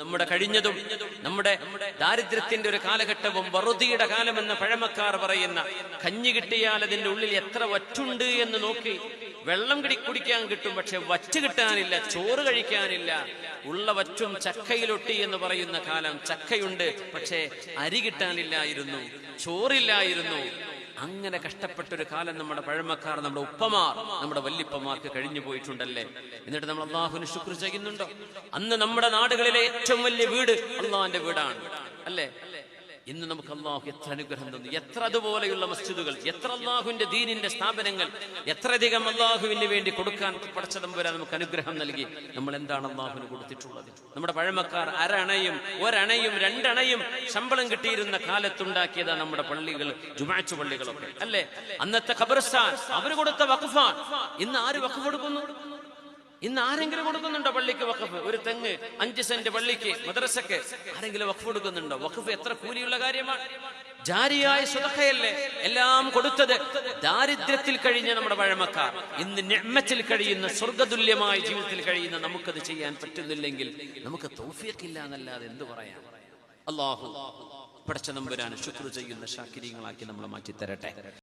നമ്മുടെ കഴിഞ്ഞതും നമ്മുടെ ദാരിദ്ര്യത്തിന്റെ ഒരു കാലഘട്ടവും വറുതിയുടെ കാലമെന്ന് പഴമക്കാർ പറയുന്ന കഞ്ഞി കിട്ടിയാൽ അതിന്റെ ഉള്ളിൽ എത്ര വറ്റുണ്ട് എന്ന് നോക്കി വെള്ളം കിടി കുടിക്കാൻ കിട്ടും പക്ഷെ വറ്റ് കിട്ടാനില്ല ചോറ് കഴിക്കാനില്ല. ഉള്ള വറ്റും ചക്കയിലൊട്ടി എന്ന് പറയുന്ന കാലം ചക്കയുണ്ട് പക്ഷേ അരി കിട്ടാനില്ലായിരുന്നു ചോറില്ലായിരുന്നു. അങ്ങനെ കഷ്ടപ്പെട്ട ഒരു കാലം നമ്മുടെ പഴമക്കാർ നമ്മുടെ ഉപ്പമാർ നമ്മുടെ വല്യപ്പമാർക്ക് കഴിഞ്ഞു പോയിട്ടുണ്ടല്ലേ? എന്നിട്ട് നമ്മൾ അള്ളാഹുവിന് ശുക്ർ ചെയ്യുന്നുണ്ടോ? അന്ന് നമ്മുടെ നാടുകളിലെ ഏറ്റവും വലിയ വീട് അള്ളാഹിന്റെ വീടാണ്. അല്ലേ? ഇന്ന് നമുക്ക് അള്ളാഹു എത്ര അനുഗ്രഹം തന്നു. എത്ര അതുപോലെയുള്ള മസ്ജിദുകൾ എത്ര അള്ളാഹുവിന്റെ ദീനിന്റെ സ്ഥാപനങ്ങൾ എത്രയധികം അള്ളാഹുവിന് വേണ്ടി കൊടുക്കാൻ പടച്ചതം വരെ നമുക്ക് അനുഗ്രഹം നൽകി. നമ്മൾ എന്താണ് അള്ളാഹുവിന് കൊടുത്തിട്ടുള്ളത്? നമ്മുടെ പഴമക്കാർ അരണയും ഒരണയും രണ്ടണയും ശമ്പളം കിട്ടിയിരുന്ന കാലത്തുണ്ടാക്കിയതാ നമ്മുടെ പള്ളികൾ ജുമാച്ചു പള്ളികളൊക്കെ. അല്ലേ? അന്നത്തെ ഖബർസ്ഥാൻ അവർ കൊടുത്ത വഖഫാൻ. ഇന്ന് ആര് വഖഫ് കൊടുക്കുന്നു? ഇന്ന് ആരെങ്കിലും കൊടുക്കുന്നുണ്ടോ പള്ളിക്ക് വഖഫ്? ഒരു തെങ്ങ് അഞ്ച് സെന്റ് പള്ളിക്ക് മദ്രസക്ക് ആരെങ്കിലും വഖഫ് കൊടുക്കുന്നുണ്ടോ? വഖഫ് എത്ര കൂലിയുള്ള കാര്യമാണ്. ജാരിയായ സുതഹയല്ലേ എല്ലാം കൊടുത്തത് ദാരിദ്ര്യത്തിൽ കഴിഞ്ഞ നമ്മുടെ പഴമക്കാർ. ഇന്ന് ഞമ്മത്തിൽ കഴിയുന്ന സ്വർഗതുല്യമായ ജീവിതത്തിൽ കഴിയുന്ന നമുക്കത് ചെയ്യാൻ പറ്റുന്നില്ലെങ്കിൽ നമുക്ക് തോഫിയക്കില്ല എന്നല്ലാതെ എന്ത് പറയാം? അള്ളാഹു പടച്ച നമ്പുരാൻ ശുക്ർ ചെയ്യുന്ന ഷാക്കിരിയങ്ങളാക്കി നമ്മളെ മാറ്റി തരട്ടെ